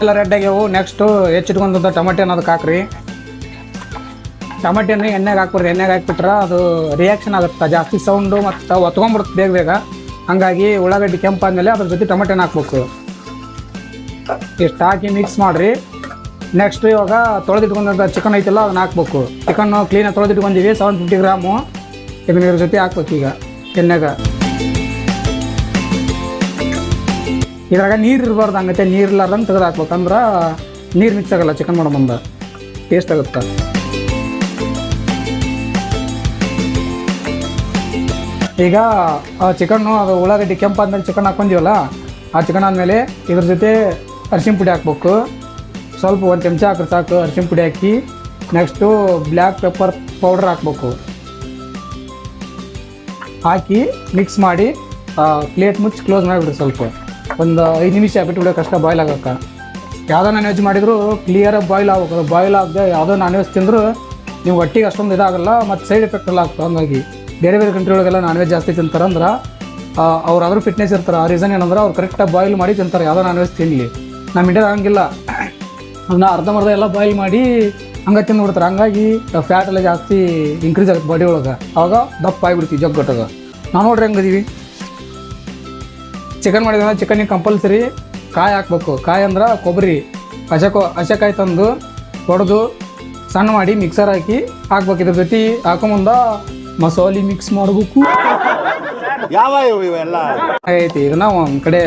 ಎಲ್ಲ red ಆಗ್ಯಾವು next ಹೆಚ್ಚಿಟ್ಕೊಂಡಂಥ ಟಮಾಟೆನ ಅದಕ್ಕೆ ಹಾಕ್ರಿ. ಟಮಾಟೆನ ಎಣ್ಣೆಗೆ ಹಾಕ್ಬಿಡ್ರಿ ಎಣ್ಣೆಗೆ ಹಾಕ್ಬಿಟ್ರೆ ಅದು ರಿಯಾಕ್ಷನ್ ಆಗುತ್ತೆ. ಜಾಸ್ತಿ ಸೌಂಡು ಮತ್ತು ಒತ್ಕೊಂಡ್ಬಿಡುತ್ತೆ ಬೇಗ ಬೇಗ. ಹಂಗಾಗಿ ಉಳ್ಳಾಗಡ್ಡಿ ಕೆಂಪಾದ್ಮೇಲೆ ಅದ್ರ ಜೊತೆ ಟಮಾಟೆನ ಹಾಕ್ಬೇಕು. ಇಷ್ಟು ಹಾಕಿ ಮಿಕ್ಸ್ ಮಾಡಿರಿ. ನೆಕ್ಸ್ಟ್ ಇವಾಗ ತೊಳೆದಿಟ್ಕೊಂಡಂಥ ಚಿಕನ್ ಐತಲ್ಲ, ಅದನ್ನ ಹಾಕ್ಬೇಕು. ಚಿಕನ್ನು ಕ್ಲೀನಾಗಿ ತೊಳೆದಿಟ್ಕೊಂಡಿವಿ. Seven fifty gram. ಇದನ್ನ ಇದ್ರ ಜೊತೆ ಹಾಕ್ಬೇಕು ಈಗ. ಎಣ್ಣೆಗ. ಇದ್ರಾಗ ನೀರು ಇರಬಾರ್ದು ಹಂಗತೆ, ನೀರು ಇರ್ಲಾರ್ದಂಗೆ ತೆಗೆದು ಹಾಕ್ಬೇಕು. ಅಂದ್ರೆ ನೀರು ಮಿಕ್ಸ್ ಆಗಲ್ಲ ಚಿಕನ್ ಮಾಡೋ ಮುಂದೆ ಟೇಸ್ಟ್ ಆಗುತ್ತೆ. ಈಗ, ಆ ಚಿಕನ್ನು ಅದು ಉಳ್ಳಾಗಡ್ಡಿ ಆದಮೇಲೆ ಚಿಕನ್ ಹಾಕ್ಕೊಂಡಿವಲ್ಲ ಆ ಚಿಕನ್ ಆದಮೇಲೆ ಇದ್ರ ಜೊತೆ ಅರಿಶಿನ ಪುಡಿ ಹಾಕ್ಬೇಕು. ಸ್ವಲ್ಪ ಒಂದು ಚಮಚ ಹಾಕಿದ್ರೆ ಸಾಕು ಅರಿಶಿನ ಪುಡಿ ಹಾಕಿ ನೆಕ್ಸ್ಟು ಬ್ಲ್ಯಾಕ್ ಪೆಪ್ಪರ್ ಪೌಡ್ರ್ ಹಾಕ್ಬೇಕು. ಹಾಕಿ ಮಿಕ್ಸ್ ಮಾಡಿ ಪ್ಲೇಟ್ ಮುಚ್ಚಿ ಕ್ಲೋಸ್ ಮಾಡಿಬಿಡ್ರಿ ಸ್ವಲ್ಪ. ಒಂದು ಐದು ನಿಮಿಷ ಬಿಟ್ಬಿಡೋ ಕಷ್ಟ ಬಾಯ್ಲ್ ಆಗೋಕೆ. ಯಾವುದೋ ನಾನ್ ವೆಜ್ ಮಾಡಿದ್ರು ಕ್ಲಿಯರಾಗಿ ಬಾಯ್ಲ್ ಆಗ್ಬೇಕು ಬಾಯ್ಲ್ ಆಗದೆ ಯಾವುದೋ ನಾನ್ ವೆಜ್ ತಿಂದರೂ ನೀವು ಒಟ್ಟಿಗೆ ಅಷ್ಟೊಂದು ಇದಾಗಲ್ಲ, ಮತ್ತು ಸೈಡ್ ಎಫೆಕ್ಟ್ ಎಲ್ಲ ಆಗ್ತದೆ. ಹಂಗಾಗಿ ಬೇರೆ ಬೇರೆ ಕಂಟ್ರಿ ಒಳಗೆಲ್ಲ ನಾನ್ ವೆಜ್ ಜಾಸ್ತಿ ತಿಂತಾರೆ ಅಂದ್ರೆ ಅವ್ರು ಅದ್ರ ಫಿಟ್ನೆಸ್ ಇರ್ತಾರೆ, ಆ ರೀಸನ್ ಏನಂದ್ರೆ ಅವ್ರು ಕರೆಕ್ಟಾಗಿ ಬಾಯ್ಲ್ ಮಾಡಿ ತಿಂತಾರೆ, ಯಾವುದೋ ನಾನ್ ವೆಜ್ ತಿನ್ನಲಿ ನಮ್ಮ ಇಂಡಿಯಾದ ಹಂಗಿಲ್ಲ ಅದನ್ನ ಅರ್ಧಂಬರ್ಧ ಎಲ್ಲ ಬಾಯ್ಲ್ ಮಾಡಿ ಹಂಗೆ ತಿಂದ್ಬಿಡ್ತಾರೆ ಹಂಗಾಗಿ ಫ್ಯಾಟ್ ಎಲ್ಲ ಜಾಸ್ತಿ ಇನ್ಕ್ರೀಸ್ ಆಗುತ್ತೆ ಬಾಡಿ ಒಳಗೆ. ಅವಾಗ ದಪ್ಪ ಆಗಿಬಿಡ್ತೀವಿ ಜಗ್ಗಟ್ಟದ ನಾವು ನೋಡ್ರಿ ಹೆಂಗದೀವಿ ಚಿಕನ್ ಮಾಡಿದ್ರೆ ಚಿಕನಿಗೆ ಕಂಪಲ್ಸರಿ ಕಾಯಿ ಹಾಕ್ಬೇಕು. ಕಾಯಿ ಅಂದ್ರೆ ಕೊಬ್ಬರಿ. ಹಸಕೊ ಹಸೆಕಾಯಿ ತಂದು ಹೊಡೆದು ಸಣ್ಣ ಮಾಡಿ ಮಿಕ್ಸರ್ ಹಾಕಿ ಹಾಕ್ಬೇಕು. ಇದ್ರ ಜೊತೆ ಮುಂದ ಮಸಾಲೆ ಮಿಕ್ಸ್ ಮಾಡಬೇಕು. ಯಾವ ಇವೆಲ್ಲ? ಐತಿ ಇದನ್ನ ಒಂದ್ ಕಡೆ